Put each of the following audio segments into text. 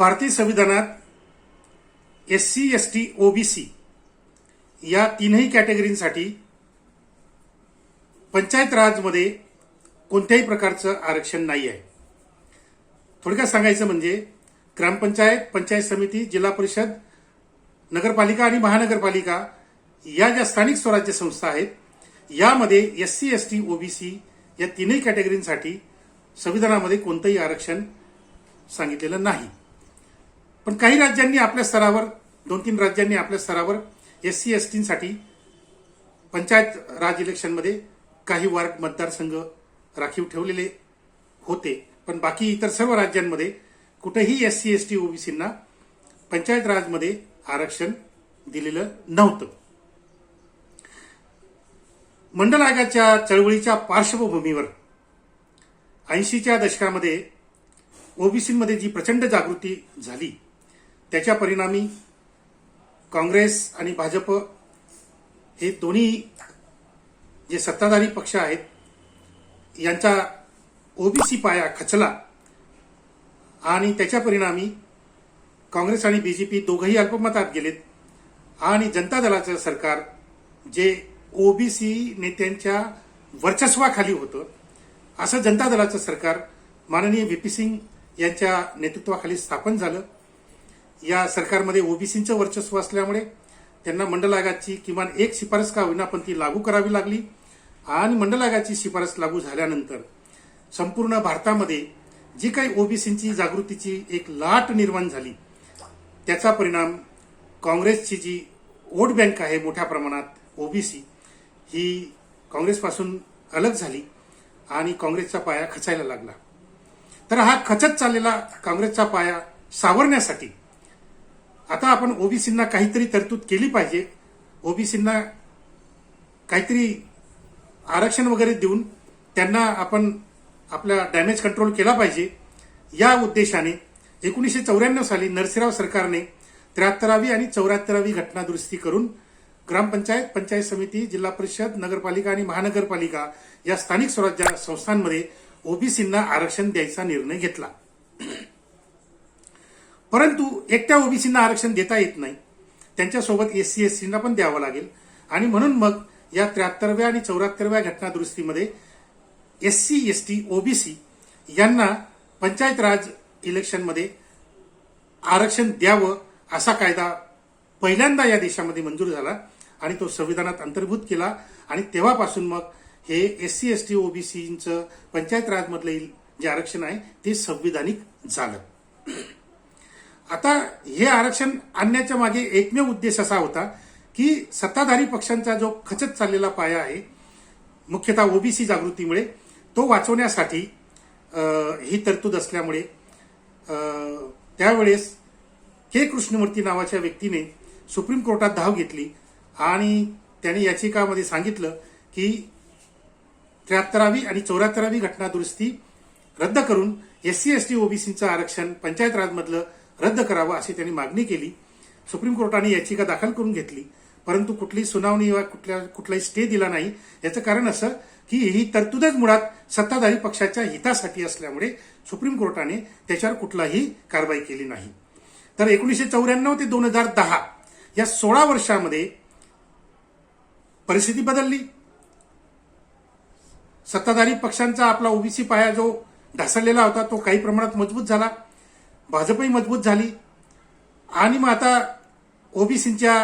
भारतीय संविधानात S C S T OBC या तीनही कॅटेगरींसाठी पंचायत राजमध्ये कोणत्याही प्रकारचं आरक्षण नाही आहे. थोडक्यात सांगायचं म्हणजे ग्रामपंचायत पंचायत समिती जिल्हा परिषद नगरपालिका आणि महानगरपालिका या ज्या स्थानिक स्वराज्य संस्था आहेत यामध्ये S C S T OBC या तीनही कॅटेगरींसाठी संविधानामध्ये कोणतंही आरक्षण सांगितलेलं नाही. पण काही राज्यांनी आपल्या स्तरावर दोन तीन राज्यांनी आपल्या स्तरावर एस सी एस टीसाठी पंचायत राज इलेक्शनमध्ये काही वार्ड मतदारसंघ राखीव ठेवलेले होते. पण बाकी इतर सर्व राज्यांमध्ये कुठेही एस सी एस टी ओबीसींना पंचायत राजमध्ये आरक्षण दिलेलं नव्हतं. मंडल आयोगाच्या चळवळीच्या पार्श्वभूमीवर ऐंशीच्या दशकामध्ये ओबीसीमध्ये जी प्रचंड जागृती झाली त्याच्या परिणामी काँग्रेस आणि भाजप हे दोन्ही जे सत्ताधारी पक्ष आहेत यांचा ओबीसी पाया खचला आणि त्याच्या परिणामी काँग्रेस आणि बी जे पी दोघंही अल्पमतात गेलेत आणि जनता दलाचं सरकार जे ओबीसी नेत्यांच्या वर्चस्वाखाली होतं असं जनता दलाचं सरकार माननीय व्ही पी सिंग यांच्या नेतृत्वाखाली स्थापन झालं. या सरकारमध्ये ओबीसींचं वर्चस्व असल्यामुळे त्यांना मंडल आयोगाची किमान एक शिफारस का होईना पण ती लागू करावी लागली. आणि मंडल आयोगाची शिफारस लागू झाल्यानंतर संपूर्ण भारतामध्ये जी काही ओबीसींची जागृतीची एक लाट निर्माण झाली त्याचा परिणाम काँग्रेसची जी वोट बँक आहे मोठ्या प्रमाणात ओबीसी ही काँग्रेसपासून अलग झाली आणि काँग्रेसचा पाया खचायला लागला. तर हा खचत चाललेला काँग्रेसचा पाया सावरण्यासाठी आता आपण ओबीसींना काहीतरी तरतूद केली पाहिजे. ओबीसींना काहीतरी आरक्षण वगैरे देऊन त्यांना आपण आपला डॅमेज कंट्रोल केला पाहिजे. या उद्देशाने एकोणीसशे चौऱ्याण्णव साली नरसिराव सरकारने त्र्याहत्तरावी आणि चौऱ्याहत्तरावी घटना दुरुस्ती करून ग्रामपंचायत पंचायत समिती जिल्हा परिषद नगरपालिका आणि महानगरपालिका या स्थानिक स्वराज्य संस्थांमध्ये ओबीसींना आरक्षण द्यायचा निर्णय घेतला. परंतु एकट्या ओबीसींना आरक्षण देता येत नाही. त्यांच्यासोबत एस सी एस सीना पण द्यावं लागेल. आणि म्हणून मग या त्र्याहत्तरव्या आणि चौऱ्याहत्तरव्या घटना दुरुस्तीमध्ये S C S T OBC यांना पंचायत राज इलेक्शनमध्ये आरक्षण द्यावं असा कायदा पहिल्यांदा या देशामध्ये मंजूर झाला आणि तो संविधानात अंतर्भूत केला. आणि तेव्हापासून मग हे एस सी एस टी ओबीसीचं पंचायत राजमधलं जे आरक्षण आहे ते संविधानिक झालं. आता हे आरक्षण आणण्याच्या मागे एकमेव उद्देश असा होता की सत्ताधारी पक्षांचा जो खचत चाललेला पाया आहे मुख्यतः ओबीसी जागृतीमुळे तो वाचवण्यासाठी ही तरतूद असल्यामुळे त्यावेळेस के. कृष्णमूर्ती नावाच्या व्यक्तीने सुप्रीम कोर्टात धाव घेतली आणि त्याने याचिकामध्ये सांगितलं की त्र्याहत्तरावी आणि चौऱ्याहत्तरावी घटना दुरुस्ती रद्द करून एस सी एस टी ओबीसीचं आरक्षण पंचायत राजमधलं रद्द करावं अशी त्यांनी मागणी केली. सुप्रीम कोर्टाने याचिका दाखल करून घेतली. परंतु कुठली सुनावणी वा कुठल्या कुठलाही स्टे दिला नाही. याचं कारण असं की ही तरतूदच मुळात सत्ताधारी पक्षाच्या हितासाठी असल्यामुळे सुप्रीम कोर्टाने त्याच्यावर कुठलाही कारवाई केली नाही. तर एकोणीसशे चौऱ्याण्णव ते दोन हजार दहा या सोळा वर्षामध्ये परिस्थिती बदलली. सत्ताधारी पक्षांचा आपला ओबीसी पाया जो ढासळलेला होता तो काही प्रमाणात मजबूत झाला. भाजपही मजबूत झाली. आणि मग आता ओबीसींच्या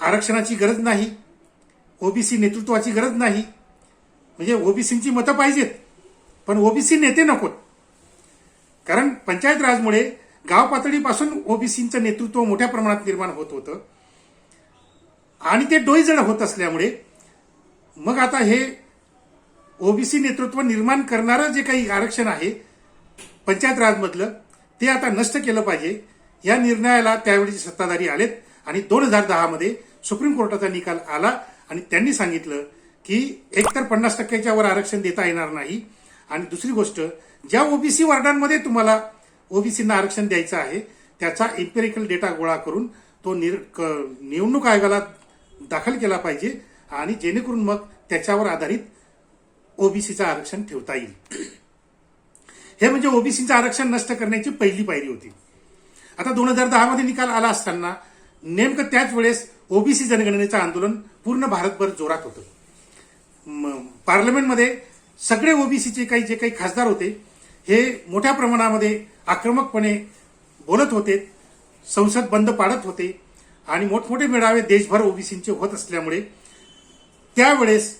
आरक्षणाची गरज नाही ओबीसी नेतृत्वाची गरज नाही. म्हणजे ओबीसींची मतं पाहिजेत पण ओबीसी नेते नकोत. कारण पंचायत राजमुळे गाव पातळीपासून ओबीसींचं नेतृत्व मोठ्या प्रमाणात निर्माण होत होतं. आणि ते डोईजड होत असल्यामुळे मग आता हे ओबीसी नेतृत्व निर्माण करणारं जे काही आरक्षण आहे पंचायत राजमधलं ते आता नष्ट केलं पाहिजे. या निर्णयाला त्यावेळीचे सत्ताधारी आलेत आणि दोन हजार दहामध्ये सुप्रीम कोर्टाचा निकाल आला आणि त्यांनी सांगितलं की एकतर पन्नास टक्क्याच्या वर आरक्षण देता येणार नाही. आणि दुसरी गोष्ट ज्या ओबीसी वार्डांमध्ये तुम्हाला ओबीसींना आरक्षण द्यायचं आहे त्याचा इम्पेरिकल डेटा गोळा करून तो निर क- निवडणूक आयोगाला दाखल केला पाहिजे आणि जेणेकरून मग त्याच्यावर आधारित ओबीसीचं आरक्षण ठेवता येईल. हे म्हणजे ओबीसीचं आरक्षण नष्ट करण्याची पहिली पायरी होती. आता दोन हजार दहामध्ये निकाल आला असताना नेमकं त्याच वेळेस ओबीसी जनगणनेचं आंदोलन पूर्ण भारतभर जोरात होतं. पार्लमेंटमध्ये सगळे ओबीसीचे काही जे काही खासदार होते हे मोठ्या प्रमाणामध्ये आक्रमकपणे बोलत होते संसद बंद पाडत होते आणि मोठमोठे मेळावे देशभर ओबीसींचे होत असल्यामुळे त्यावेळेस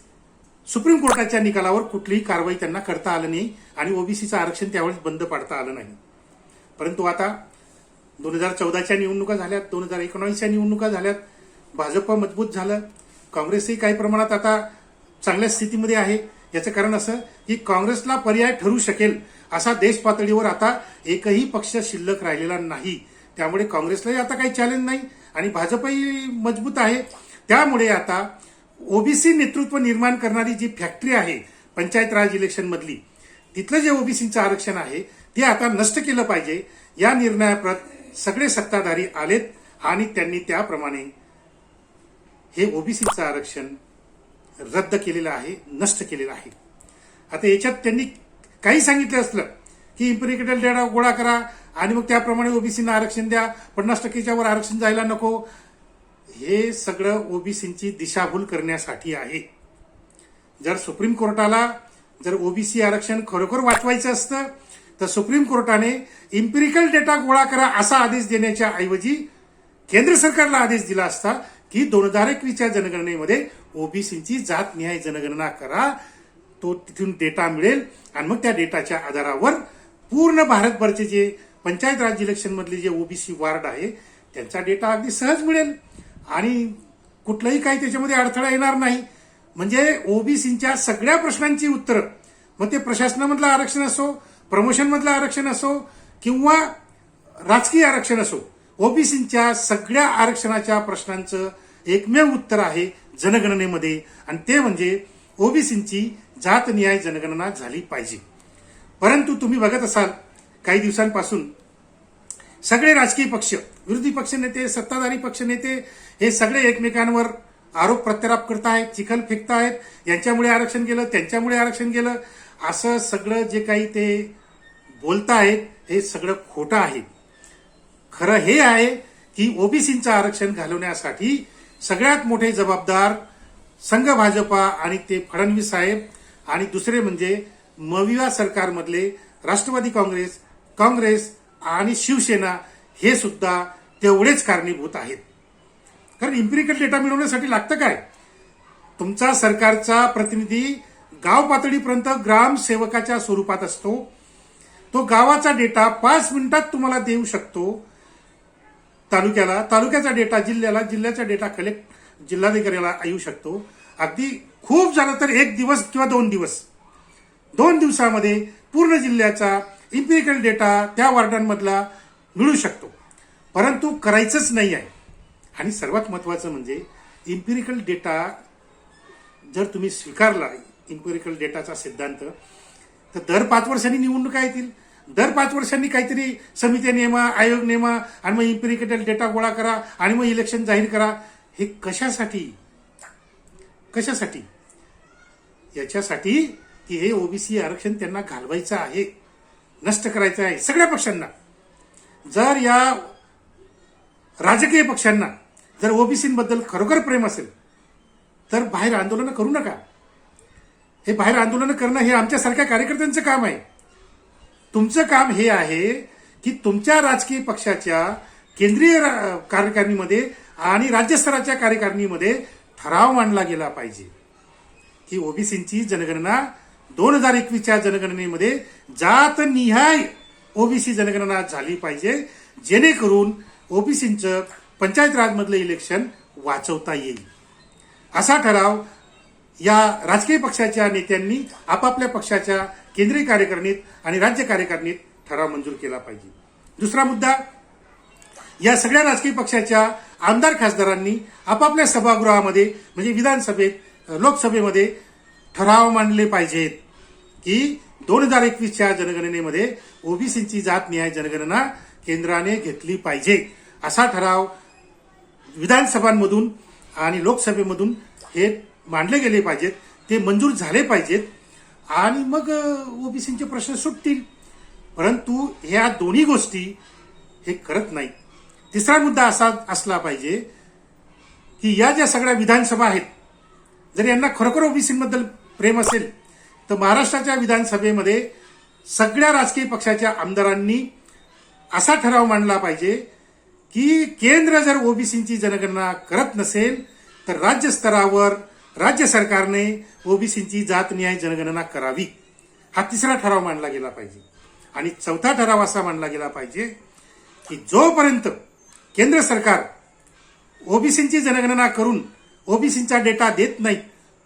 सुप्रीम कोर्टाच्या निकालावर कुठलीही कारवाई त्यांना करता आलं नाही आणि ओबीसीचं आरक्षण त्यावेळेस बंद पाडता आलं नाही. परंतु आता दोन हजार चौदाच्या निवडणुका झाल्यात दोन हजार एकोणावीसच्या निवडणुका झाल्यात भाजप मजबूत झालं काँग्रेसही काही प्रमाणात आता चांगल्या स्थितीमध्ये आहे. याचं कारण असं की काँग्रेसला पर्याय ठरू शकेल असा देश पातळीवर आता एकही पक्ष शिल्लक राहिलेला नाही. त्यामुळे काँग्रेसलाही आता काही चॅलेंज नाही आणि भाजपही मजबूत आहे. त्यामुळे आता ओबीसी नेतृत्व निर्माण करणारी जी फॅक्टरी आहे पंचायत राज इलेक्शन मधली तिथलं जे ओबीसीचं आरक्षण आहे ते आता नष्ट केलं पाहिजे. या निर्णयाप्रत सगळे सत्ताधारी आलेत आणि त्यांनी त्याप्रमाणे हे ओबीसीचं आरक्षण रद्द केलेलं आहे नष्ट केलेलं आहे. आता याच्यात त्यांनी काही सांगितलं असलं की इम्पेरिकेटल डेटा गोळा करा आणि मग त्याप्रमाणे ओबीसीना आरक्षण द्या पन्नास टक्केच्या वर आरक्षण जायला नको. हे सगळं ओबीसींची दिशाभूल करण्यासाठी आहे. जर सुप्रीम कोर्टाला जर ओबीसी आरक्षण खरोखर वाचवायचं असतं तर सुप्रीम कोर्टाने इम्पिरिकल डेटा गोळा करा असा आदेश देण्याच्या ऐवजी केंद्र सरकारला आदेश दिला असता की दोन हजार एकवीसच्या जनगणनेमध्ये ओबीसीची जात न्याय जनगणना करा तो तिथून डेटा मिळेल आणि मग त्या डेटाच्या आधारावर पूर्ण भारतभरचे जे पंचायत राज इलेक्शनमधले जे ओबीसी वार्ड आहे त्यांचा डेटा अगदी सहज मिळेल. आणि कुठलंही काही त्याच्यामध्ये अडथळा येणार नाही. म्हणजे ओबीसीच्या सगळ्या प्रश्नांची उत्तरं. मग ते प्रशासनामधलं आरक्षण असो प्रमोशनमधलं आरक्षण असो किंवा राजकीय आरक्षण असो ओबीसीच्या सगळ्या आरक्षणाच्या प्रश्नांचं एकमेव उत्तर आहे जनगणनेमध्ये. आणि ते म्हणजे ओबीसींची जात न्याय जनगणना झाली पाहिजे. परंतु तुम्ही बघत असाल काही दिवसांपासून सगळे राजकीय पक्ष विरोधी पक्ष नेते सत्ताधारी पक्ष नेते हे सगळे एकमेकांवर आरोप प्रत्यारोप करतायत चिखल फेकतायत. यांच्यामुळे आरक्षण गेलं त्यांच्यामुळे आरक्षण गेलं. असं सगळं जे काही ते बोलतायत हे सगळं खोटं आहे. खरं हे आहे की ओबीसींचं आरक्षण घालवण्यासाठी सगळ्यात मोठे जबाबदार संघ भाजपा आणि ते फडणवीस साहेब आणि दुसरे म्हणजे मविवा सरकारमधले राष्ट्रवादी काँग्रेस काँग्रेस आणि शिवसेना हे सुद्धा तेवढेच कारणीभूत आहेत. कारण इम्पिरिकल डेटा मिळवण्यासाठी लागतं काय? तुमचा सरकारचा प्रतिनिधी गाव पातळीपर्यंत ग्रामसेवकाच्या स्वरूपात असतो. तो गावाचा डेटा पाच मिनिटात तुम्हाला देऊ शकतो. तालुक्याला तालुक्याचा डेटा जिल्ह्याला जिल्ह्याचा डेटा कलेक्ट जिल्हाधिकाऱ्याला येऊ शकतो. अगदी खूप झालं तर एक दिवस किंवा दोन दिवस. दोन दिवसामध्ये पूर्ण जिल्ह्याचा इम्पिरिकल डेटा त्या वार्डांमधला मिळू शकतो. परंतु करायचंच नाही आहे. आणि सर्वात महत्वाचं म्हणजे इम्पिरिकल डेटा जर तुम्ही स्वीकारला इम्पिरिकल डेटाचा सिद्धांत तर दर पाच वर्षांनी निवडणुका येतील. दर पाच वर्षांनी काहीतरी समित्या नेमा आयोग नेमा आणि मग इम्पिरिकल डेटा गोळा करा आणि मग इलेक्शन जाहीर करा. हे कशासाठी? कशासाठी? याच्यासाठी की हे ओबीसी आरक्षण त्यांना घालवायचं आहे नष्ट करायचं आहे सगळ्या पक्षांना. जर या राजकीय पक्षांना जर ओबीसींबद्दल खरोखर प्रेम असेल तर बाहेर आंदोलनं करू नका. हे बाहेर आंदोलनं करणं हे आमच्यासारख्या कार्यकर्त्यांचं काम आहे. तुमचं काम हे आहे की तुमच्या राजकीय पक्षाच्या केंद्रीय रा- कार्यकारिणीमध्ये आणि राज्यस्तराच्या कार्यकारिणीमध्ये ठराव मांडला गेला पाहिजे. की ओबीसींची जनगणना दोन हजार एकवीसच्या जनगणनेमध्ये जात निहाय ओबीसी जनगणना झाली पाहिजे जेणेकरून ओबीसींचं पंचायत राजमधलं इलेक्शन वाचवता येईल. असा ठराव या राजकीय पक्षाच्या नेत्यांनी आपापल्या पक्षाच्या केंद्रीय कार्यकारिणीत आणि राज्य कार्यकारिणीत ठराव मंजूर केला पाहिजे. दुसरा मुद्दा या सगळ्या राजकीय पक्षाच्या आमदार खासदारांनी आपापल्या सभागृहामध्ये म्हणजे विधानसभेत लोकसभेमध्ये ठराव मांडले पाहिजेत की दोन हजार एकवीसच्या जनगणनेमध्ये ओबीसीची जात न्याय जनगणना केंद्राने घेतली पाहिजे. असा ठराव विधानसभांमधून आणि लोकसभेमधून हे मांडले गेले पाहिजेत ते मंजूर झाले पाहिजेत. आणि मग ओबीसीचे प्रश्न सुटतील. परंतु ह्या दोन्ही गोष्टी हे करत नाही तिसरा मुद्दा असा असला पाहिजे की या ज्या सगळ्या विधानसभा आहेत जर यांना खरोखर ओबीसीबद्दल प्रेम असेल तर महाराष्ट्राच्या विधानसभेमध्ये सगळ्या राजकीय पक्षाच्या आमदारांनी असा ठराव मांडला पाहिजे की केंद्र जर ओबीसीची जनगणना करत नसेल तर राज्य स्तरावर राज्य सरकारने ओबीसीची जातनिहाय जनगणना करावी. हा तिसरा ठराव मांडला गेला पाहिजे. आणि चौथा ठराव असा मांडला गेला पाहिजे की जोपर्यंत केंद्र सरकार ओबीसीची जनगणना करून ओबीसीचा डेटा देत नाही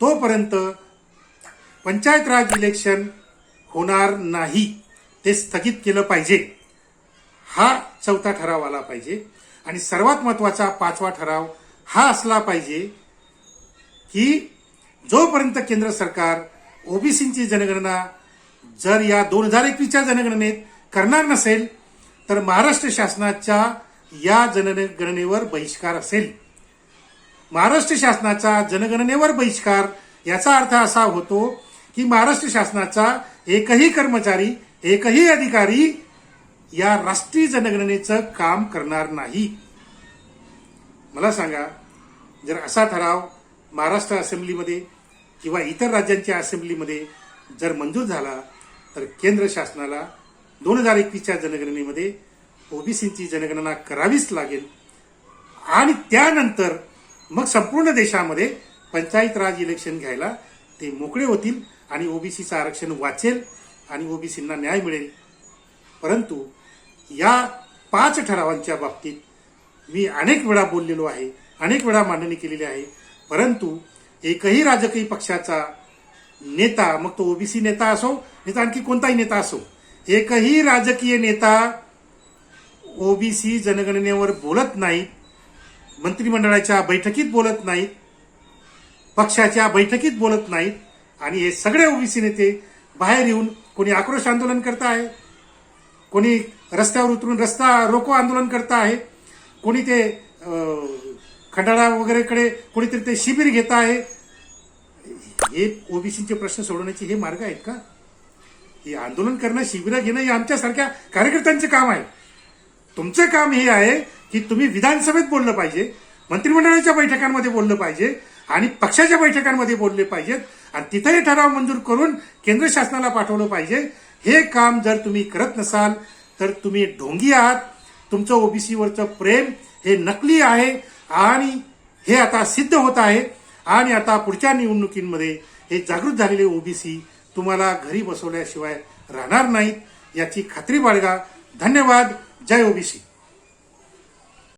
तोपर्यंत पंचायत राज इलेक्शन होणार नाही ते स्थगित केलं पाहिजे. हा चौथा ठराव आला पाहिजे. आणि सर्वात महत्त्वाचा पाचवा ठराव हा असला पाहिजे की जोपर्यंत केंद्र सरकार ओबीसींची जनगणना जर या दोन हजार एकवीसच्या जनगणनेत करणार नसेल तर महाराष्ट्र शासनाच्या या जनगणनेवर बहिष्कार असेल. महाराष्ट्र शासनाचा जनगणनेवर बहिष्कार याचा अर्थ असा होतो की महाराष्ट्र शासनाचा एकही कर्मचारी एकही अधिकारी या राष्ट्रीय जनगणनेचं काम करणार नाही. मला सांगा जर असा ठराव महाराष्ट्र असेंब्लीमध्ये किंवा इतर राज्यांच्या असेंब्लीमध्ये जर मंजूर झाला तर केंद्र शासनाला दोन हजार एकवीसच्या जनगणनेमध्ये ओबीसीची जनगणना करावीच लागेल. आणि त्यानंतर मग संपूर्ण देशामध्ये पंचायत राज इलेक्शन घ्यायला ते मोकळे होतील आणि ओबीसीचं आरक्षण वाचेल आणि ओबीसींना न्याय मिळेल. परंतु या पाच ठरावांच्या बाबतीत मी अनेक वेळा बोललेलो आहे अनेक वेळा मांडणी केलेली आहे. परंतु एकही राजकीय पक्षाचा नेता मग तो ओबीसी नेता असो नाही तर आणखी कोणताही नेता असो एकही राजकीय नेता ओबीसी जनगणनेवर बोलत नाहीत मंत्रिमंडळाच्या बैठकीत बोलत नाहीत पक्षाच्या बैठकीत बोलत नाहीत आणि हे सगळे ओबीसी नेते बाहेर येऊन कोणी आक्रोश आंदोलन करत आहे कोणी रस्त्यावर उतरून रस्ता रोको आंदोलन करत आहे. कोणी ते खंडाळा वगैरेकडे कोणीतरी ते शिबिर घेत आहे. हे ओबीसीचे प्रश्न सोडवण्याचे हे मार्ग आहेत का? हे आंदोलन करणं शिबिरं घेणं हे आमच्यासारख्या कार्यकर्त्यांचे काम आहे. तुमचं काम हे आहे की तुम्ही विधानसभेत बोललं पाहिजे मंत्रिमंडळाच्या बैठकांमध्ये बोललं पाहिजे आणि पक्षाच्या बैठकांमध्ये बोलले पाहिजेत आणि तिथेही ठराव मंजूर करून केंद्र शासनाला पाठवलं पाहिजे. हे काम जर तुम्ही करत नसाल तर तुम्ही ढोंगी आहात. तुमचं ओबीसीवरचं प्रेम हे नकली आहे आणि हे आता सिद्ध होत आहे. आणि आता पुढच्या निवडणुकींमध्ये हे जागृत झालेले ओबीसी तुम्हाला घरी बसवल्याशिवाय राहणार नाहीत. याची खात्री बाळगा. धन्यवाद. जय ओबीसी